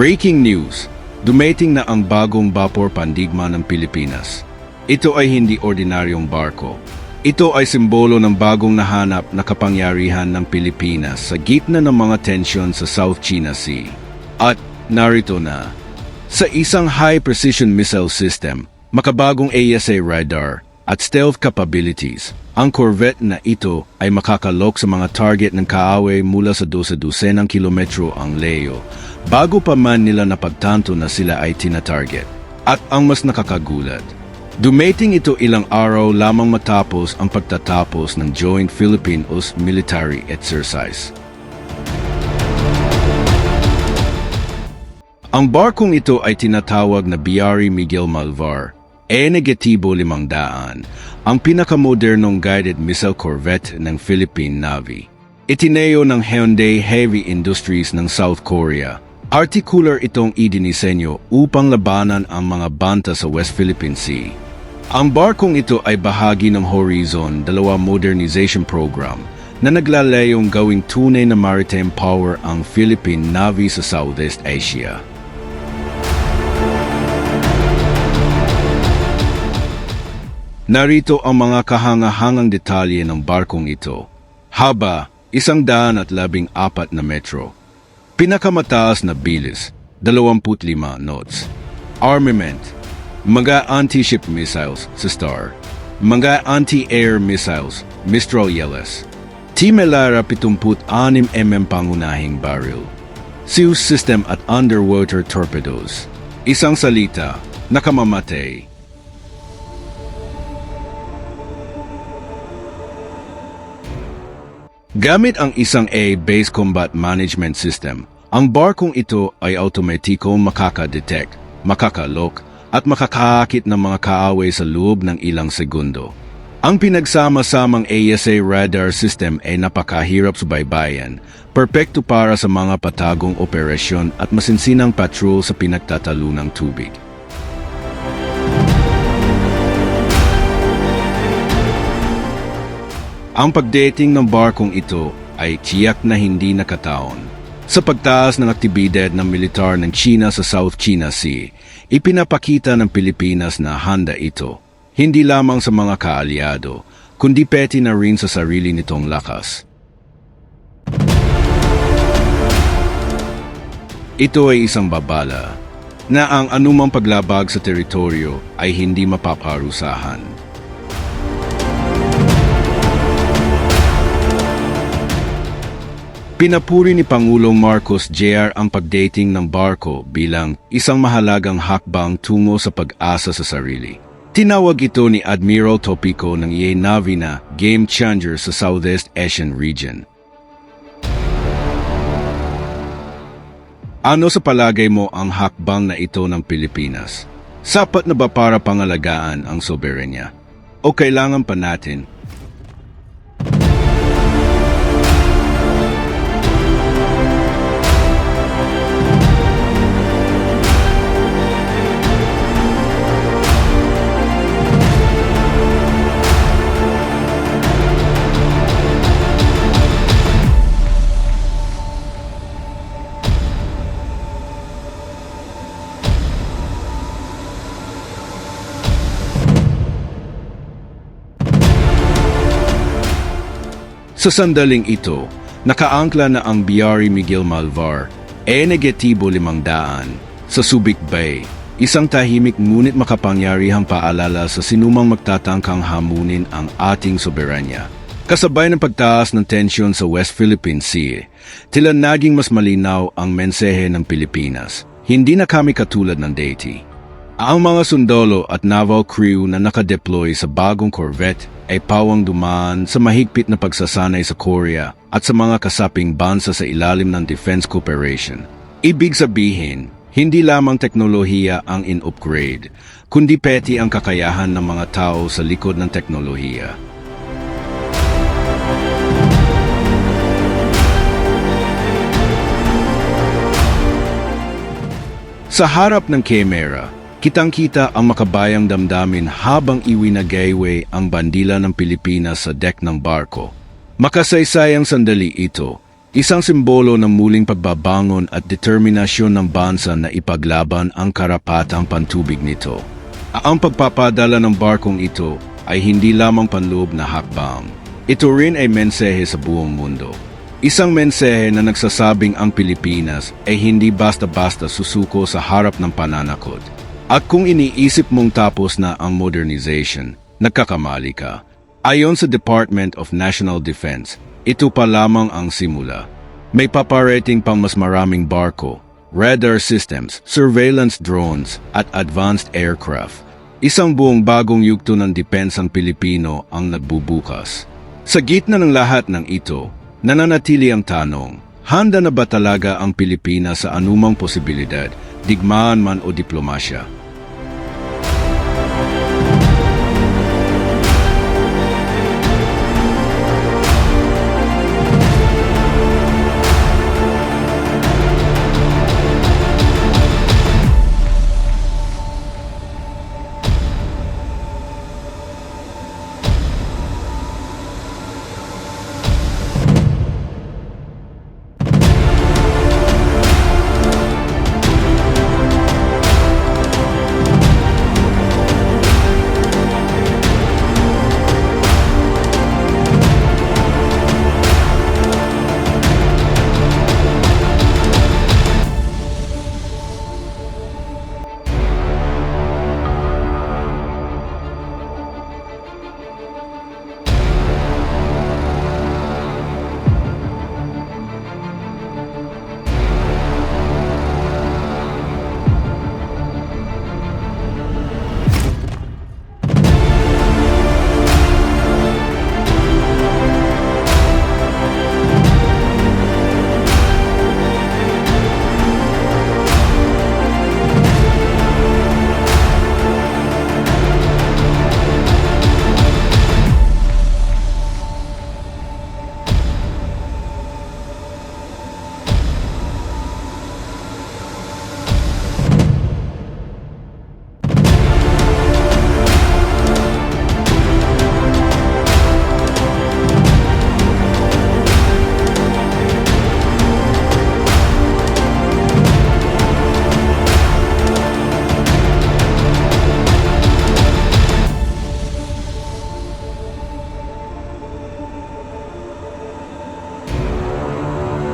Breaking news! Dumating na ang bagong vapor pandigma ng Pilipinas. Ito ay hindi ordinaryong barko. Ito ay simbolo ng bagong nahanap na kapangyarihan ng Pilipinas sa gitna ng mga tensyon sa South China Sea. At narito na, sa isang high-precision missile system, makabagong ASA radar at stealth capabilities, ang corvette na ito ay makakalok sa mga target ng kaaway mula sa 12 ng kilometro ang layo bago pa man nila napagtanto na sila ay tina-target. At ang mas nakakagulat, dumating ito ilang araw lamang matapos ang pagtatapos ng Joint Philippine-US Military Exercise. Ang barkong ito ay tinatawag na Biari Miguel Malvar, E Negativo 500, ang pinakamodernong guided missile corvette ng Philippine Navy. Itineo ng Hyundai Heavy Industries ng South Korea. Articular itong idinisenyo upang labanan ang mga banta sa West Philippine Sea. Ang barkong ito ay bahagi ng Horizon dalawa modernization program na naglalayong gawing tunay na maritime power ang Philippine Navy sa Southeast Asia. Narito ang mga kahangahangang detalye ng barkong ito. Haba, isang daan at labing apat na metro. Pinakamataas na bilis, 25 knots. Armament, mga anti-ship missiles sa Star. Mga anti-air missiles, Mistral Yeles. Timelara 76 mm pangunahing barrel. Zeus system at underwater torpedoes. Isang salita, nakamamatay. Gamit ang isang A-based combat management system, ang barkong ito ay automatikong makaka-detect, makakalok, at makakakit ng mga kaaway sa loob ng ilang segundo. Ang pinagsama-samang ASA radar system ay napakahirap subaybayan, perpekto para sa mga patagong operasyon at masinsinang patrol sa pinagtatalunang tubig. Ang pagdating ng barkong ito ay tiyak na hindi nakataon. Sa pagtaas ng aktibidad ng militar ng China sa South China Sea, ipinapakita ng Pilipinas na handa ito, hindi lamang sa mga kaalyado, kundi peti na rin sa sarili nitong lakas. Ito ay isang babala na ang anumang paglabag sa teritoryo ay hindi mapaparusahan. Pinapuri ni Pangulong Marcos Jr. ang pagdating ng barko bilang isang mahalagang hakbang tungo sa pag-asa sa sarili. Tinawag ito ni Admiral Topico ng EA Navy na game changer sa Southeast Asian region. Ano sa palagay mo ang hakbang na ito ng Pilipinas? Sapat na ba para pangalagaan ang soberenya? O kailangan pa natin Sa sandaling ito, nakaangkla na ang Biari Miguel Malvar, E Negatibo 500, sa Subic Bay, isang tahimik ngunit makapangyarihang paalala sa sinumang magtatangkang hamunin ang ating soberanya. Kasabay ng pagtaas ng tensyon sa West Philippine Sea, tila naging mas malinaw ang mensehe ng Pilipinas. Hindi na kami katulad ng Deity. Ang mga sundalo at naval crew na nakadeploy sa bagong corvette ay pawang dumaan sa mahigpit na pagsasanay sa Korea at sa mga kasaping bansa sa ilalim ng defense cooperation. Ibig sabihin, hindi lamang teknolohiya ang in-upgrade, kundi peti ang kakayahan ng mga tao sa likod ng teknolohiya. Sa harap ng kamera, kitang-kita ang makabayang damdamin habang iwinagayway ang bandila ng Pilipinas sa deck ng barko. Makasaysayang sandali ito, Isang simbolo ng muling pagbabangon at determinasyon ng bansa na ipaglaban ang karapatang pantubig nito. Ang pagpapadala ng barkong ito ay hindi lamang panloob na hakbang. Ito rin ay mensahe sa buong mundo. Isang mensahe na nagsasabing ang Pilipinas ay hindi basta-basta susuko sa harap ng pananakot. At kung iniisip mong tapos na ang modernization, nagkakamali ka. Ayon sa Department of National Defense, ito pa lamang ang simula. May paparating pang mas maraming barko, radar systems, surveillance drones, at advanced aircraft. Isang buong bagong yugto ng depensang Pilipino ang nagbubukas. Sa gitna ng lahat ng ito, nananatili ang tanong, handa na ba talaga ang Pilipinas sa anumang posibilidad, digmaan man o diplomasya?